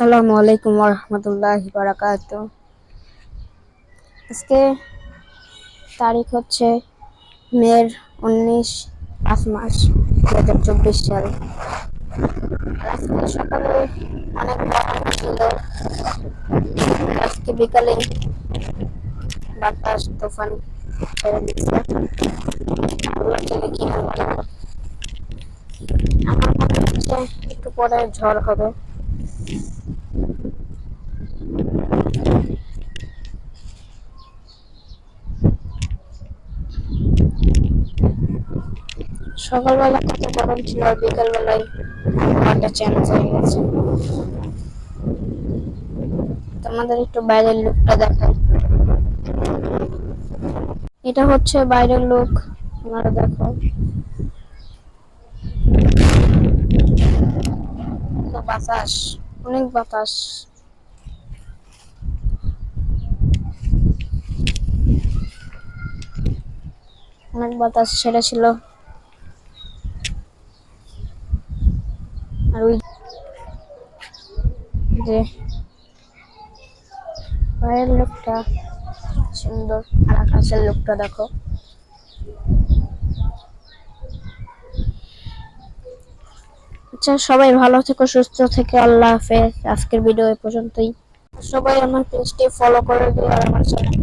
আসসালামু আলাইকুম রহমতুল্লাহ বারাকাত আজকে তারিখ হচ্ছে মের উনিশ পাঁচ মাস দু হাজার চব্বিশ সাল। আজকে সকালে অনেক গরম ছিল। আজকে বিকালে বাতাস তুফান আমার মনে হচ্ছে একটু পরে ঝড় হবে। সকালবেলা কত গরম ছিল, আর বিকালবেলায় আবহাওয়াটা চেঞ্জ হয়ে গেছে। তোমাদের একটু বাইরের লুকটা দেখাই। এটা হচ্ছে বাইরের লুক তোমরা দেখো। বাতাস, অনেক বাতাস। অনেক বাতাস ছেড়েছিল। আর ওই যে বাইরের লোকটা, সুন্দর আর আকাশের লোকটা দেখো। আচ্ছা সবাই ভালো থেকো, সুস্থ থেকে, আল্লাহ হাফেজ। আজকের ভিডিও এ পর্যন্তই। সবাই আমার পেজটি ফলো করে দিও আর আমার দিও